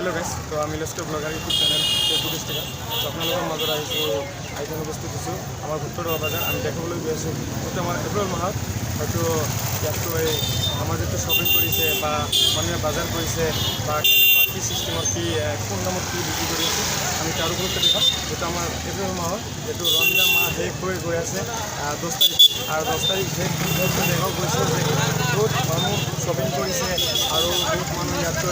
Hello' guys তো আমি লেস্টো blogger YouTube channel Facebook Instagram তো আপোনালোকৰ মাজত আহিছোঁ আইটেম উপস্থিত হৈছোঁ। আমাৰ ভুট্টৰ বজাৰ, আমি দেখাবলৈ গৈ আছোঁ। যিটো আমাৰ এপ্ৰিল মাহত, হয়তো ইয়াততো এই আমাৰ যিটো শ্বপিং কৰিছে বা মানুহে বাজাৰ কৰিছে বা কি ছিষ্টেমত কি কোন দামত কি বিক্ৰী কৰি আছে আমি তাৰ ওপৰত দেখাম যিটো আমাৰ এপ্ৰিল মাহত যিটো ৰমজান মাহ শেষ হৈ গৈ আছে দহ তাৰিখ আৰু দহ তাৰিখ শেষ দেখা গৈছে যে বহুত মানুহ শ্বপিং কৰিছে আৰু বহুত মানুহ ইয়াতো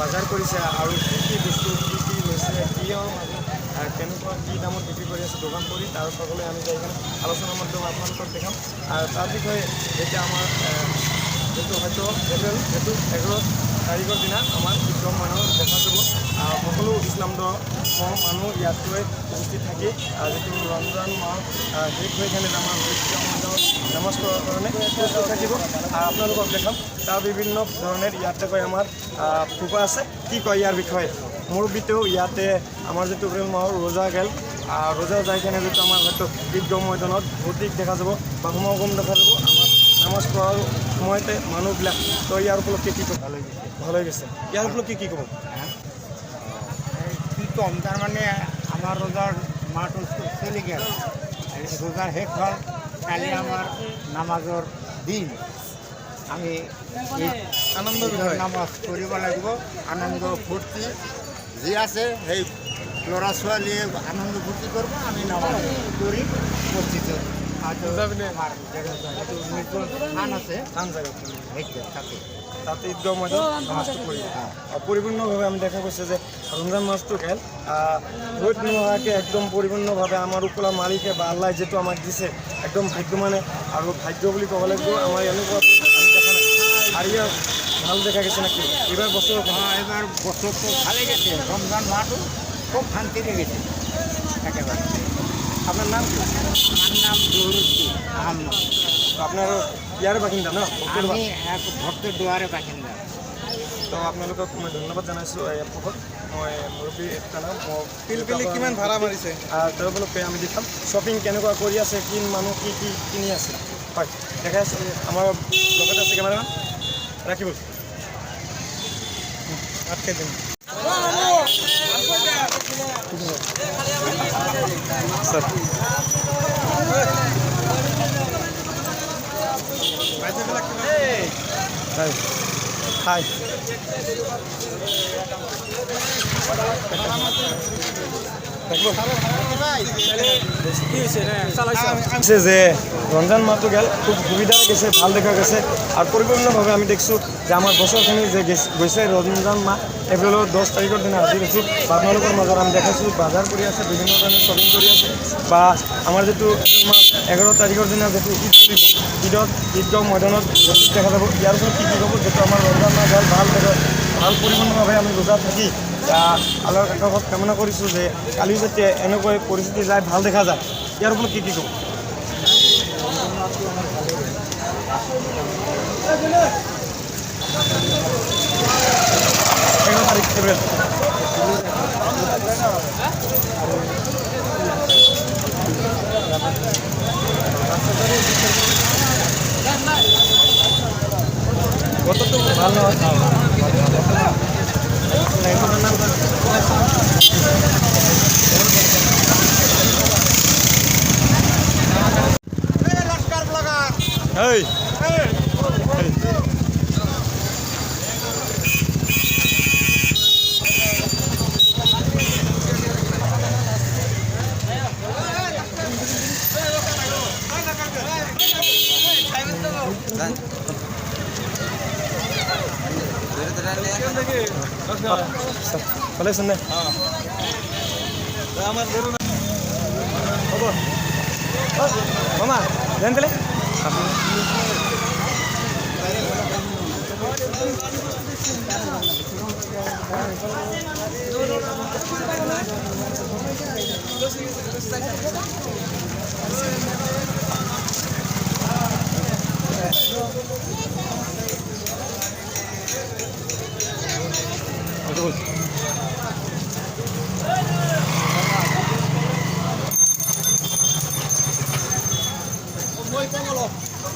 বজাৰ কৰিছে আৰু কি কি বস্তু কি কি লৈছে কিহৰ মানুহ আহ, কেনেকুৱা কি দামত বিক্ৰী কৰি আছে দোকান কৰি তাৰ সকলোৱে আমি যাই কিনে আলোচনাৰ মাধ্যমে আপোনালোকক দেখাম। আৰু তাৰ বিষয়ে এতিয়া আমাৰ যিটো হয়তো এপ্ৰিল এইটো এঘাৰ তাৰিখৰ দিনা আমাৰ বিক্ৰম মানুহ দেখা যাব। সকলো ইছলাম ধৰ্মৰ মানুহ ইয়াতকৈ উপস্থিত থাকি যিটো ৰমজান মাহ শেষ হৈ কেনে আমাৰ নামাজ পঢ়াৰ কাৰণে প্ৰস্তুত থাকিব। আপোনালোকক দেখাম, তাৰ বিভিন্ন ধৰণৰ ইয়াতে কয় আমাৰ ফুপা আছে। কি কয় ইয়াৰ বিষয়ে? মুৰব্বীতেও ইয়াতে আমাৰ যিটো এপ্ৰিল মাহৰ ৰোজা গেল ৰোজা যাই কেনে যিটো আমাৰ হয়তো ঈদগাহ ময়দানত ভৌতিক দেখা যাব বা সমাগম দেখা যাব নামাজ পঢ়াৰ সময়তে মানুহবিলাক তো ইয়াৰ উপলক্ষে কি ক'ব? ভালো গেছে। ভালো গৈছে। ইয়াৰ উপলক্ষে কি ক'ব? কি কম তার মানে আমার রোজার মাঠ চলে গেল রোজার শেষ হল কালি আমার নামাজর দিন। আমি এই আনন্দৰ নামাজ কৰিব লাগিব আনন্দ ফূৰ্তি যি আছে সেই ল'ৰা ছোৱালীয়ে আনন্দ ফূৰ্তি কৰিব আমি নামাজ কৰি মসজিদত তাতে। তাতে ঈদগাহ ময়দান নামাজটো কৰি আৰু আমি দেখা গৈছে যে ৰমজান মাছটো খেল ৰ'দ নোহোৱাকৈ একদম পৰিপূৰ্ণভাৱে আমাৰ ওপৰৰ মালিকে বা আল্লাহ যিটো আমাক দিছে একদম ভাগ্য মানে আৰু ভাগ্য বুলি ক'ব লাগিব আমাৰ এনেকুৱা আমি আৰু ইয়াৰ ভালো দেখা গৈছে নেকি? এইবাৰ বছৰৰ হ্যাঁ এবার বছর তো ভালো গেছে। রমজান মাঠও খুব শান্তিতে গেছে। একেবারে আপোনাৰ নাম কি? আমার নাম জহুরুদ্দিন আহমদ। তো আপোনাৰ ইয়াৰ বাসিন্দা ন? ভক্তৰ আমি এক ভক্তের দুয়ারে বাসিন্দা। তো আপোনালোকক মই ধন্যবাদ জনাইছোঁ এই এপত মই মুৰব্বী এটা নাম পিলপিলি কিমান ভাড়া মাৰিছে? উপলক্ষে আমি দেখাম শ্বপিং কেনেকুৱা কৰি আছে কি মানুহ কি কি কিনি আছে? হয় দেখাই আছোঁ আমাৰ লগতে আছে কেমেৰামেন। ৰাখিব। আটকে দিন স্যার। হাই হাই আছে যে ৰমজান মাহটো গেল, খুব সুবিধা গেছে, ভালো দেখা গেছে। আৰু পৰিপূৰ্ণভাৱে আমি দেখিছোঁ যে আমাৰ বছৰখিনি যে গেছ- ৰমজান মাহ, এপ্ৰিলৰ দহ তাৰিখৰ দিনা আজি দেখিছোঁ বা আপোনালোকৰ মাজত আমি দেখাইছোঁ, বজাৰ কৰি আছে, বিভিন্ন ধৰণৰ শ্বপিং কৰি আছে, বা আমাৰ যিটো মাহ, এঘাৰ তাৰিখৰ দিনা যিটো ঈদ চলিব, ঈদত ঈদগাহ ময়দানত দেখা যাব। ইয়াৰ ওপৰত কি কি ক'ব যিটো আমাৰ ৰমজান মাহ গেল, ভালো ভালো পৰিপূৰ্ণভাৱে আমি ৰোজা থাকি আহ, আল্লাহৰ কাষত কামনা কৰিছোঁ যে কালি যাতে এনেকৈ পৰিস্থিতি যায় ভালো দেখা যায়। ইয়াৰ ওপৰত কি কি ক'ব তারিখ এপ্রিল কত তো ভালো এই ভালো আছেন না আমার ধরুন মামা জান তাহলে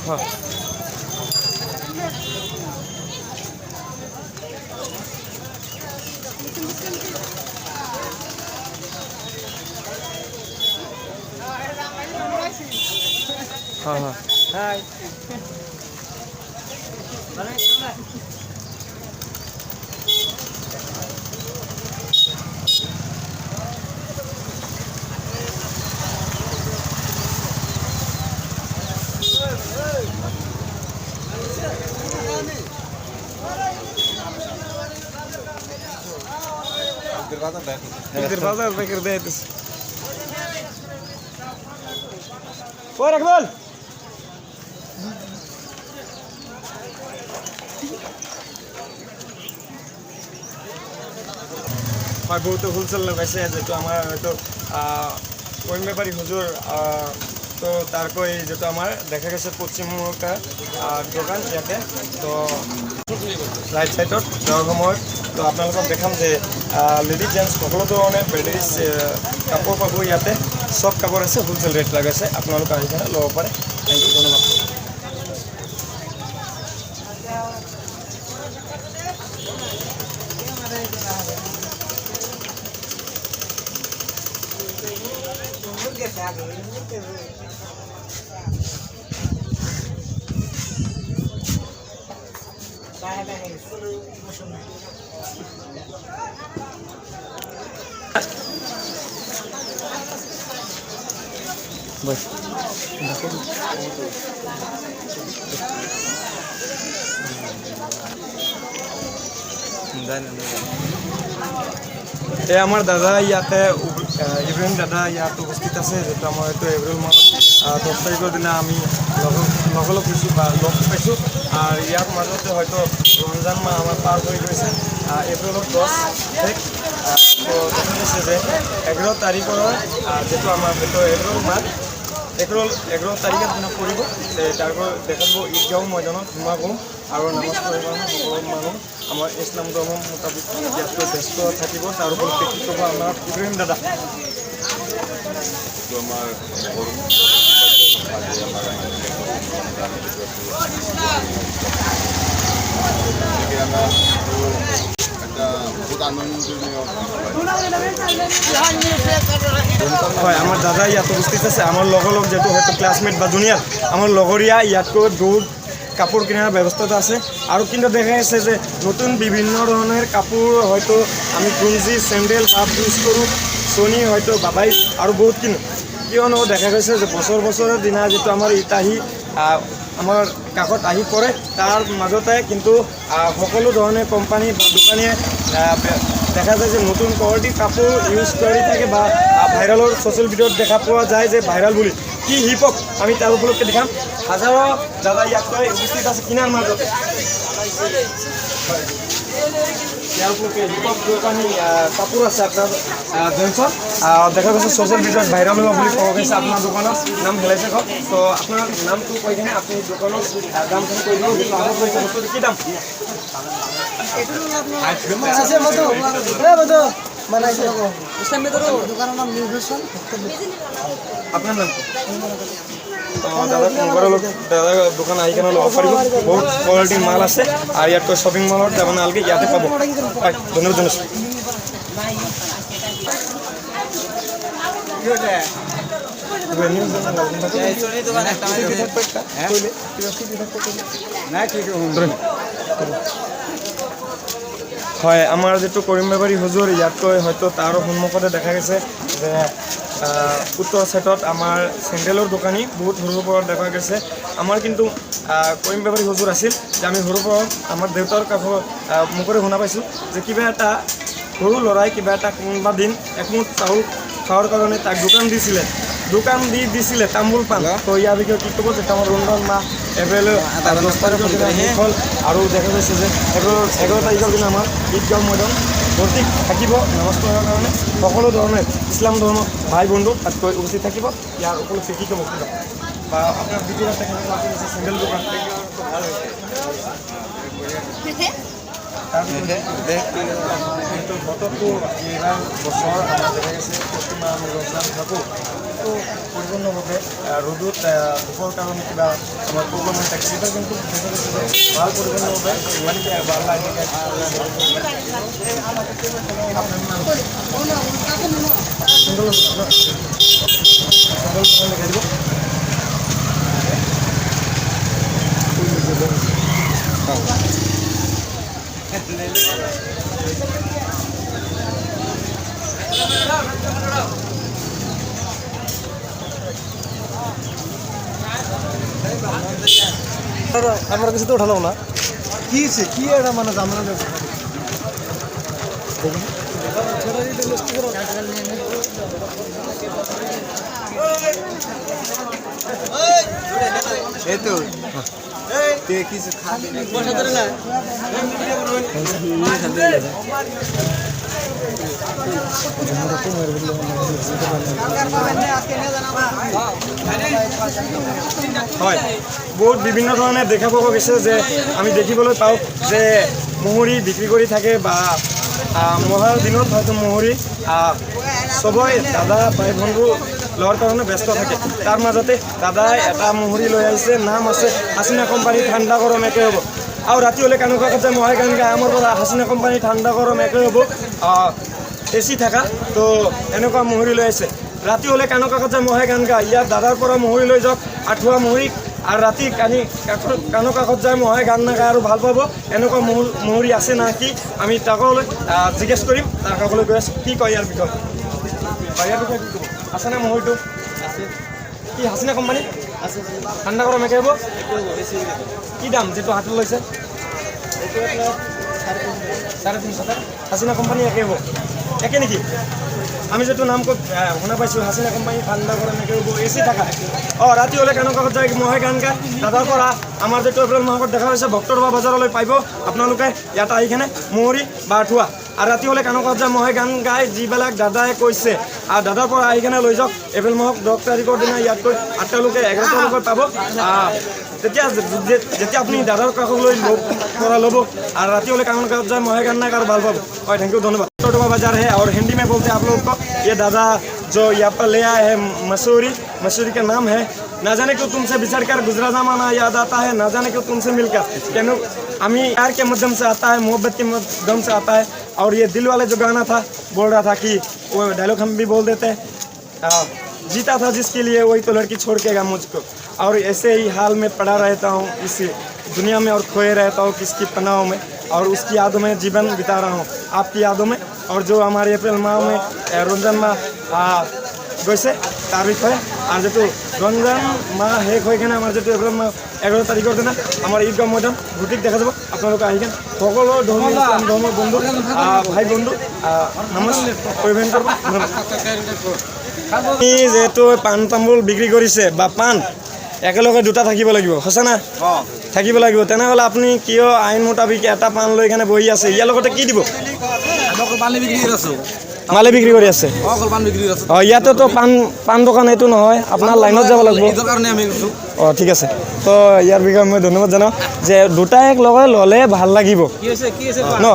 হ্যাঁ হ্যাঁ হ্যাঁ ঈদের বাজার দেয় দিস ও রাখবল হয় বহুতো হোলসেল লগাইছে যিটো আমাৰ হয়তো কইম বেপাৰী হুজুৰ আহ, তো তাৰকৈ যিটো আমাৰ দেখা গৈছে পশ্চিমবংগৰ দোকান ইয়াতে তো ৰাইট ছাইডত যোৱাৰ সময়ত তো আপোনালোকক দেখাম যে লেডিজ জেণ্টছ সকলো ধৰণে বেডেৰিজ কাপোৰ পাব ইয়াতে। চব কাপোৰ আছে হোলচেল ৰেট লগাইছে আপোনালোকে আহি কেনে ল'ব পাৰে। থেংক ইউ ধন্যবাদ। বস এ আমার দাদা ইয়াতে ইব্রাহিম দাদা ইয়াত উপস্থিত আছে, যিটো আমাৰ হয়তো এপ্ৰিল মাহত দহ তাৰিখৰ দিনা আমি লগ- লগ হৈছোঁ বা লগ পাইছোঁ। আৰু ইয়াৰ মাজতে হয়তো ৰমজান মাহ আমাৰ পাৰ হৈ গৈছে। এপ্রিল দহ তাৰিখ তো দেখা যে এঘাৰ তাৰিখৰ যেহেতু যিটো আমাৰ এইটো এপ্ৰিল মাহ এঘাৰ এঘাৰ তাৰিখৰ দিনা পৰিব যে তাৰপৰা দেখা যাব ঈদগাঁও ময়দানত সোমাব আৰু নামাজ পঢ়িব সকলো মানুহ আমাৰ ইছলাম ধৰ্ম মোতাবিক ইয়াতকৈ ব্যস্ত থাকিব তাৰ কি ক'ব আমাৰ ইব্ৰাহিম দাদা আনন্দনীয় হয়, আমাৰ দাদা ইয়াত উপস্থিত আছে। আমাৰ লগৰ লগ যিহেতু হয়তো ক্লাছমেট বা জুনিয়ৰ আমাৰ লগৰীয়া ইয়াতকৈ দূৰ কাপোৰ কিনাৰ ব্যবস্থাটা আছে। আৰু কিন্তু দেখা যাচ্ছে যে নতুন বিভিন্ন ধৰণৰ কাপোৰ হয়তো আমি গুঞ্জি চেণ্ডেল বা ইউজ কৰোঁ। চনি হয়তো, বাবাই আৰু বহুত কিনো। কিয়নো দেখা গৈছে যে বছৰ বছৰৰ দিনা যিটো আমাৰ ঈদ আহি আমাৰ কাষত আহি পৰে, তাৰ মাজতে কিন্তু সকলো ধৰণে কোম্পানী বা দোকানীয়ে দেখা যায় যে নতুন কোয়ালিটির কাপোৰ ইউজ কৰি থাকে বা ভাইৰেলৰ ছ'চিয়েল মিডিয়াত দেখা পোৱা যায় যে ভাইৰেল বুলি। কি হিপক হপ আমি তাৰ উপলক্ষে দেখাম। হাজাৰো দাদা ইয়াত উপস্থিত আছে কিনাৰ মাজতে। কাপোৰ আছে আপোনাৰ জেন্সৰ দেখা গৈছে ছ'চিয়েল মিডিয়াত ভাইৰেল হোৱা বুলি ক'ব গৈছে আপোনাৰ দোকানৰ নাম হেলাইছে কওক তো আপোনাৰ নামটো কৈ কিনে আপুনি দোকানৰ দামখিনি কৈ দিব যিটো আগত কৈছে বস্তুটো কি দাম? আপনার নাম দাদা মোবাইলৰ দাদা দোকান আহি কেনে ল'ব পাৰিব বহুত কোৱালিটিৰ মাল আছে আৰু ইয়াতকৈ শ্বপিং মলত যাব ইয়াতে পাব। ধন্যবাদ জনাইছোঁ হয়। আমাৰ যিটো কৰিম বেপাৰী হুজুৰ, ইয়াতকৈ হয়তো তাৰ সন্মুখতে দেখা গৈছে যে উত্তৰ ছাইডত আমাৰ চেণ্ডেলৰ দোকানী বহুত সৰুৰ পৰা দেখা গৈছে। আমাৰ কিন্তু কৰিম বেপাৰী হুজুৰ আছিল যে আমি সৰুৰ পৰা আমাৰ দেউতাৰ কাষৰ মুখৰে শুনা পাইছোঁ যে কিবা এটা সৰু ল'ৰাই কিবা এটা কোনোবা দিন একমুঠ চাউল খাওয়ার কারণে তাক দোকান দিছিলে। দোকান দি দিছিলে তামোল পাণ তো ইয়াৰ বিষয়ে কি মাহ এপ্ৰিলৰ দহ তাৰিখৰ দিনা হ'ল আৰু দেখা গৈছে যে এঘাৰ এঘাৰ তাৰিখৰ দিনা আমাৰ ঈদগাঁও মৈদাম ভৰ্তি থাকিব নামাজ পঢ়াৰ কাৰণে সকলো ধৰণে ইছলাম ধৰ্মৰ ভাই বন্ধু তাতকৈ উপস্থিত থাকিব ইয়াৰ উপলক্ষে কি ক'ব বা আপোনাৰ দ্বিতীয় চেণ্ডেল দোকান ভালো হৈছে কিন্তু বতৰটো এইবাৰ বছৰ আমাৰ দেখা গৈছে প্ৰতিমাহ আমি ৰমজান থাকোঁ আহ, ৰ'দত আহ, দুখৰ কাৰণে কিবা প্ৰব্লেম হৈ থাকে সেইটো কিন্তু ভালো লাগে দেখাই দিব আমার কাছে তো ওঠানো না। কি কি এটা মানে জানা নেই এই তো। কিছু খাবি হয়। বহুত বিভিন্ন ধৰণে দেখা পোৱা গৈছে যে আমি দেখিবলৈ পাওঁ যে মহৰি বিক্ৰী কৰি থাকে বা মহাৰ দিনত হয়তো মহৰি চবৰে দাদা ভাই বন্ধু লোৱাৰ কাৰণে ব্যস্ত থাকে। তাৰ মাজতে দাদাই এটা মহৰি লৈ আহিছে, নাম আছে হাচিনা কোম্পানী ঠাণ্ডা গৰম একে হ'ব। আৰু ৰাতি হ'লে কেনেকুৱা কথা গান গায় আমাৰ পৰা হাচিনা কোম্পানী ঠাণ্ডা গৰম একে হ'ব। এচি থাকা। তো, এনেকুৱা মহৰি লৈ আছে। ৰাতি হ'লে কেনেকুৱা কথা মহে গান গায় ইয়াৰ দাদাৰ পৰা মহৰি লৈ যাওক। আঠুৱা মহৰি। আৰু ৰাতি কানি কাণৰ কাষত যায়? মহে গান নাগায় আৰু ভালো পাব। এনেকুৱা মহু- মহৰি আছে না কি? আমি তাকলৈ জিজ্ঞেস কৰিম। তাৰ কাষলৈ গৈ আছোঁ। কি কয় ইয়াৰ বিষয়ে? ইয়াৰ বিষয়ে কি আছেনে মহৰিটো? কি, হাচিনা কোম্পানী? ঠাণ্ডা গৰম একে হ'ব? কি দাম যিটো হাতত লৈছে? চাৰে তিনিশ টকা। হাচিনা কোম্পানী একে হ'ব। একে নেকি? আমি যিটো নাম শুনা পাইছোঁ হাচিনা কোম্পানী ঠাণ্ডা গৰম একে হ'ব এ চি থাকা। অঁ, ৰাতি হ'লে কেনেকুৱা যায় মহে গান গায় দাদাৰ পৰা আমাৰ যিটো এপ্ৰিল মাহত দেখা হৈছে ভক্তৰবা বজাৰলৈ পাব আপোনালোকে ইয়াত আহি কেনে মহৰি বা আঠুৱা আৰু ৰাতি হ'লে কেনেকুৱা যায় মহে গান গায় যিবিলাক দাদাই কৈছে আৰু দাদাৰ পৰা আহি কেনে লৈ যাওক এপ্ৰিল মাহক দহ তাৰিখৰ দিনা ইয়াতকৈ আঠটালৈকে এঘাৰটালৈকে পাব আহ, তেতিয়া যে- যে- যেতিয়া আপুনি দাদাৰ কাষলৈ ল'ব পৰা ল'ব और राती वाले काम कर जाए मोहे करना कर बाल बाबू और थैंक यू धन्यवाद टोटो बाजार है और हिंदी में बोलते हैं आप लोग को ये दादा जो यहाँ पर ले आए हैं मसूरी मसूरी का नाम है ना जाने क्यों तुमसे बिछड़ कर गुजरा जमाना याद आता है ना जाने क्यों तुमसे मिलकर। क्यों हमें प्यार के माध्यम से आता है मोहब्बत के माध्यम से आता है और ये दिल वाले जो गाना था बोल रहा था कि वो डायलॉग हम भी बोल देते हैं। जीता था जिसके लिए वही तो लड़की छोड़ के गया मुझको। और ऐसे ही हाल में पड़ा रहता हूँ इस दुनिया में और खोए रहता हूँ किसकी पनाहों में और उसकी यादों में जीवन बिता रहा हूँ। आपकी यादों में और जो हमारे अप्रैल माह में ए, रमज़ान माह গৈছে। তাৰ বিষয়ে আৰু যিটো ৰমজান মাহ শেষ হৈ কিনে যিটো এপ্ৰিল মাহ এঘাৰ তাৰিখৰ দিনা আমাৰ ঈদগাহ মৈদাম ভূতিক দেখা যাব। আপোনালোকে আহি কিনে সকলো ধৰ্মীয় ইছলাম ধৰ্মৰ বন্ধু ভাই বন্ধু নামাজ পৰিৱেশন কৰিব। আপুনি যিহেতু পাণ তামোল বিক্ৰী কৰিছে বা পাণ, একেলগে দুটা থাকিব লাগিব, সঁচা না? থাকিব লাগিব। তেনেহ'লে আপুনি কিয় আইন মোতাবিক এটা পাণ লৈ কেনে বহি আছে? ইয়াৰ লগতে কি দিব? মালে বিক্ৰী কৰি আছে। অঁ ইয়াতেতো পাণ পাণ দোকান এইটো নহয় আপোনাৰ লাইনত যাব লাগিব। অঁ ঠিক আছে। তো ইয়াৰ বিষয়ে মই ধন্যবাদ জনাওঁ যে দুটা এক লগে ল'লে ভালো লাগিব। কি হৈছে কি হৈছে ন?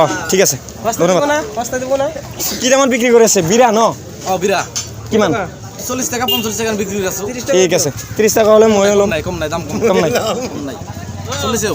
অঁ ঠিক আছে। ধন্যবাদ। কি দামত বিক্ৰী কৰি আছে? বিৰা ন? অঁ বিৰা। কিমান? চল্লিছ টকা পঞ্চল্লিছ টকা বিক্ৰী কৰি আছোঁ। ঠিক আছে। ত্ৰিছ টকা হ'লে ময়ে ল'ম। নাই কম নাই দাম কম। কম নাই। কম নাই। চল্লিছেও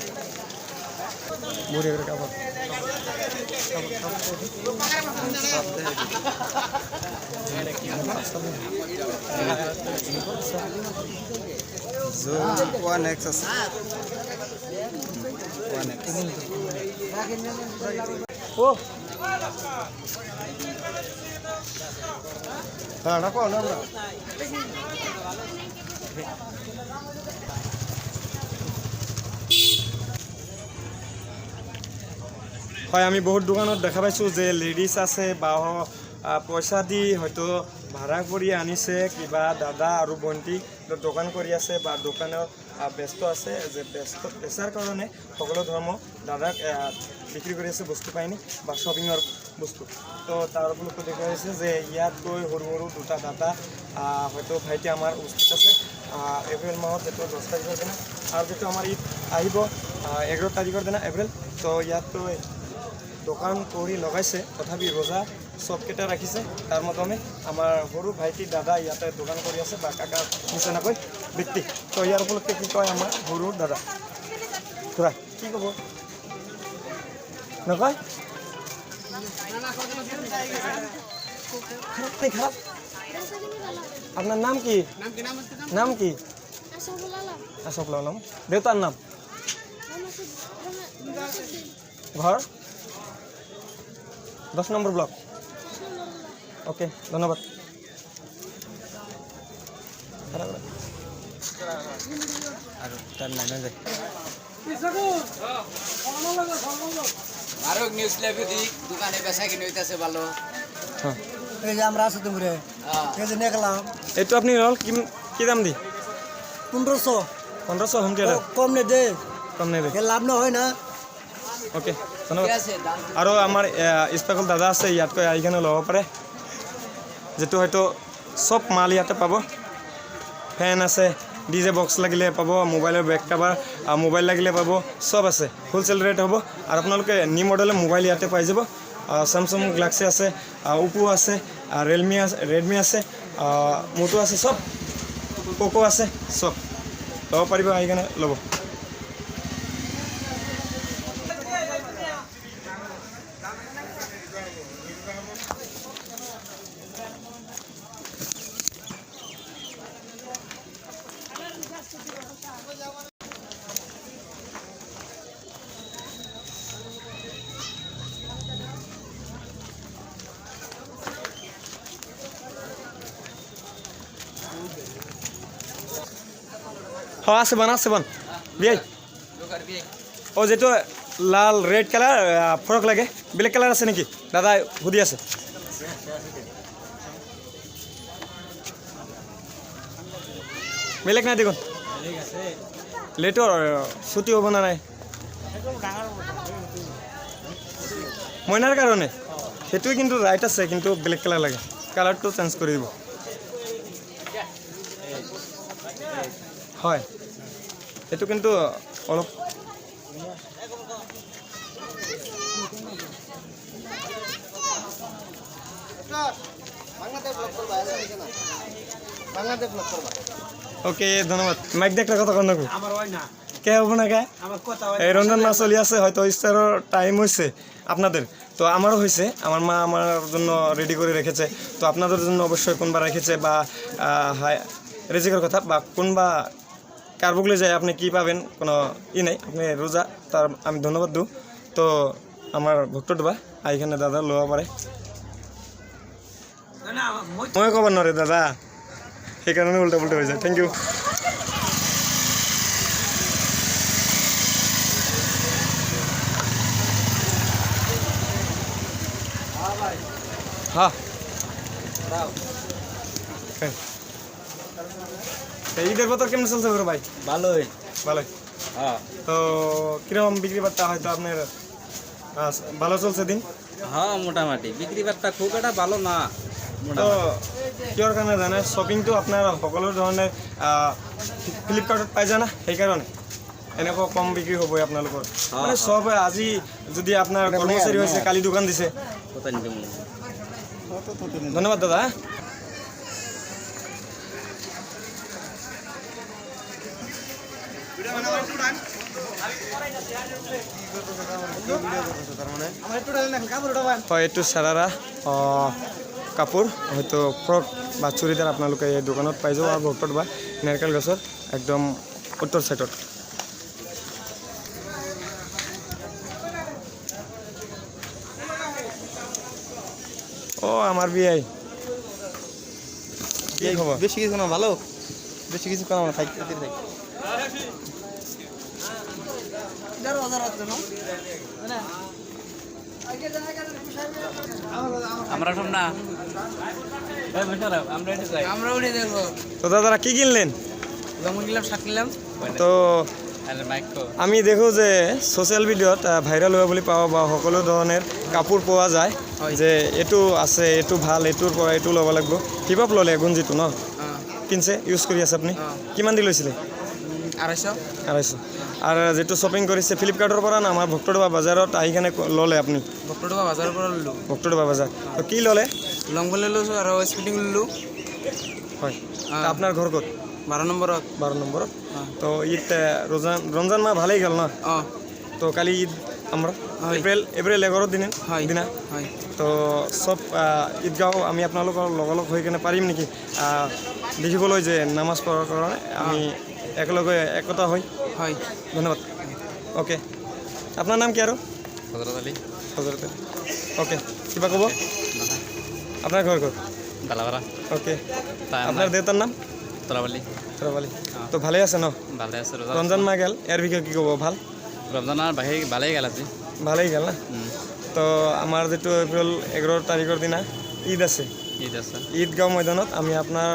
ওৱান এক্স আছে ওৱান এক্স ও হ্যাঁ রাখো না হয় আমি বহুত দোকানত দেখা পাইছোঁ যে লেডিজ আছে বা পইচা দি হয়তো ভাড়া কৰি আনিছে কিবা দাদা আৰু ভণ্টি দোকান কৰি আছে বা দোকানত ব্যস্ত আছে যে ব্যস্ত বেচাৰ কাৰণে সকলো ধৰ্ম দাদাক বিক্ৰী কৰি আছে বস্তু পাইনি বা শ্বপিঙৰ বস্তু। তো তাৰ উপলক্ষে দেখা হৈছে যে ইয়াতকৈ সৰু সৰু দুটা দাদা হয়তো ভাইটি আমাৰ উপস্থিত আছে এপ্ৰিল মাহত যিটো দহ তাৰিখৰ দিনা আৰু যিটো আমাৰ ঈদ আহিব আহ, এঘাৰ তাৰিখৰ দিনা এপ্ৰিল। তো ইয়াতকৈ দোকান কৰি লগাইছে। তথাপি ৰোজা চবকেইটা ৰাখিছে। তাৰ মাধ্যমে আমাৰ সৰু ভাইটি দাদা ইয়াতে দোকান কৰি আছে বা কাকা নিচিনাকৈ ব্যক্তি তো ইয়াৰ উপলক্ষে কি কয় আমাৰ সৰু দাদা? খুৰা কি ক'ব? নকয়? খারাপ আপনার নাম কি? নাম কি? আলম। আশফুল আলম। দেউতার নাম? ঘর দশ নম্বর ব্লক। ওকে ধন্যবাদ। আর তার নামে যায় আরও নিউজ লেভি দিক দোকানে বেচা কিনে হইতাছে ভালো। হ্যাঁ। এই যে আমরা আছি তোমরে এই যে দেখলাম এইটো আপনি রল কি কি দাম দি? পনেরোশো। পনেরোশো হোম থিয়েটার কম নে দে? কম নেবে লাভ না হয় না। ওকে। আৰু আমাৰ স্পেকল দাদা আছে ইয়াতকৈ আহি কেনে ল'ব পাৰে। যিটো হয়তো চব মাল ইয়াতে পাব। ফেন আছে ডি জে বক্স লাগিলে পাব মোবাইলৰ বেক কাভাৰ মোবাইল লাগিলে পাব চব আছে। হোলচেল ৰেট হ'ব। আৰু আপোনালোকে নিউ মডেলৰ মোবাইল ইয়াতে পাই যাব। চেমচাং গ্লাক্সি আছে অপো আছে ৰিয়েলমি আছে ৰেডমি আছে মোটো আছে চব। প'ক' আছে চব। ল'ব পাৰিব আহি কেনে ল'ব। হয় আছে বন আছে বন। বিয়াই। ও যেটো লাল ৰেড কালাৰ ফৰক লাগে, বেলেগ কালাৰ আছে নেকি? দাদা, সুধি আছে। বেলেগ নাই দেখোন। লেটৰ ছুটি হ'ব না নাই? মইনাৰ কাৰণে। সেইটোৱে কিন্তু ৰাইট আছে, কিন্তু বেলেগ কালাৰ লাগে। কালাৰটো চেঞ্জ কৰি দিব। হয়। এইটো কিন্তু অলপ ওকে ধন্যবাদ। মাইক দেখলে কথা কন নাকো। কে হব না। কে এই রমজান মাস চলি আছে হয়তো ইস্তারের টাইম হয়েছে আপনাদের। তো আমারও হয়েছে আমার মা আমার জন্য রেডি করে রেখেছে। তো আপনাদের জন্য অবশ্যই কোনবা রেখেছে বা হায়- রেজিকের কথা বা কোনবা কার বুকলে যায় আপনি কি পাবেন, কোনো ই নাই, আপনি রোজা তার আমি ধন্যবাদ দিওঁ। তো আমার ভক্ত ডুবা এইখানে দাদা লোৱা পাৰে। না মই ক'ব নোৱাৰে দাদা। সেইকাৰণে উল্টা পুল্টা হৈ যায়। থেংক ইউ হ্যাঁ এই ঈদের বতর কেমন চলছে বড় ভাই? ভালোই। ভালোই? হ্যাঁ। তো কীরকম বিক্রি বার্তা হয়তো আপনার ভালো চলছে দিন? হ্যাঁ মোটামুটি। বিক্রি বার্তা খুব একটা ভালো না তো কিহৰ কাৰণে জানে শ্বপিংটো আপোনাৰ সকলো ধৰণে ফ্লিপকাৰ্টত পাই যায় না সেইকাৰণে এনেকুৱা কম বিক্ৰী হ'বই আপোনালোকৰ। মানে চব আজি যদি আপোনাৰ কৰ্মচাৰী হৈছে কালি দোকান দিছে। ধন্যবাদ দাদা হ্যাঁ? এইটো চাৰাৰা কাপোৰ। হয়তো ফ্ৰক বা চুৰিদাৰ আপোনালোকে এই দোকানত পাই যাব আৰু ভক্তত বা নাৰিকল গছৰ একদম উত্তৰ চাইডত। ও আমার বিয়াই। কি খবর বেশি কিছু না ভালো। বেশি কিছু না থাকতে থাক আমরা সব না। আমরা এটা চাই আমরা উঠে দেখব। তো দাদারা কি কিনলেন? লবণ কিনলাম শাক কিনলাম। তো আমি দেখোঁ যে ছ'চিয়েল মিডিয়াত ভাইৰেল হোৱা বুলি পাওঁ বা সকলো ধৰণৰ কাপোৰ পোৱা যায়। যে এইটো আছে এইটো ভালো এইটোৰ পৰা এইটো ল'ব লাগিব। হিপ হপ ল'লে গুঞ্জিটো ন? কিনছে ইউজ কৰি আছে আপুনি? কিমান দি লৈছিলে? আড়াইশ। আঢ়ৈশ আৰু যিটো শ্বপিং কৰিছে ফ্লিপকাৰ্টৰ পৰা না আমাৰ ভক্তদবা বজাৰত আহি কেনে ল'লে আপুনি? ভক্তটকা বজাৰৰ পৰা ল'লোঁ। ভক্তদবা বজাৰ। তো কি ল'লে? লংবল ল'লোঁ আৰু স্পিটিং ল'লোঁ। হয়। আপোনাৰ ঘৰ ক'ত? বাৰ নম্বৰত। বাৰ নম্বৰত। তো ঈদ ৰমজান ৰমজান মাহ ভালেই গ'ল ন? অঁ। তো কালি ঈদ আমরা। এপ্রিল এপ্রিল এগারো দিনে দিনা। তো আহ, ঈদগাঁও আমি আপোনালোকৰ লগালগ হৈ কেনে পাৰিম নেকি? দেখিবলৈ যে নামাজ পঢ়াৰ কাৰণে আমি একেলগে একতা হৈ হয়। ধন্যবাদ। অ'কে আপোনাৰ নাম কি আৰু? হজরত আলী। হজৰতে অ'কে কিবা ক'ব? আপোনাৰ ঘৰ ক'ত? বালাবাড়া অ'কে আপোনাৰ দেউতাৰ নাম? তোলাবালি। তৰাবালি তো ভালে আছে ন? ভালে আছে ৰমজান মাহ গেল। ইয়াৰ বিষয়ে কি ক'ব? ভালো? রমজানের বাহির ভালেই গেল আজি। ভালেই গেল না? তো আমাৰ যিটো এপ্ৰিল এঘাৰ তাৰিখৰ দিনা ঈদ আছে। ঈদ আছে। ঈদগাঁও ময়দানত আমি আপোনাৰ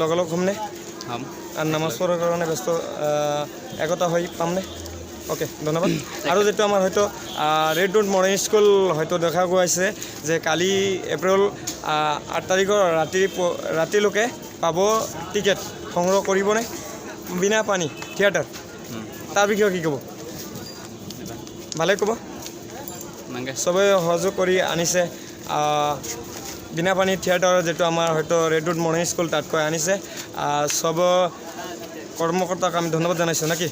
লগালগ হ'মনে? হাম। আৰু নামাজ পঢ়াৰ কাৰণে ব্যস্ত একতা হৈ পামনে। অ'কে ধন্যবাদ। আৰু যিটো আমাৰ হয়তো ৰেড ৰোড মৰ্ণিং স্কুল হয়তো দেখা গৈছে যে কালি এপ্ৰিল আঠ তাৰিখৰ ৰাতি ৰাতিলৈকে পাব টিকেট সংগ্ৰহ কৰিবনে? বিনা পানী থিয়েটাৰ তাৰ বিষয়ে কি ক'ব? ভালে ক'ব? চবেই সহযোগ কৰি আনিছে। আহ, বিনা থিয়েটাৰৰ যিটো আমাৰ হয়তো ৰেডুড ৰোড মৰ্ণিং স্কুল তাতকৈ আনিছে। চব কৰ্মকৰ্তাক আমি ধন্যবাদ জনাইছোঁ নেকি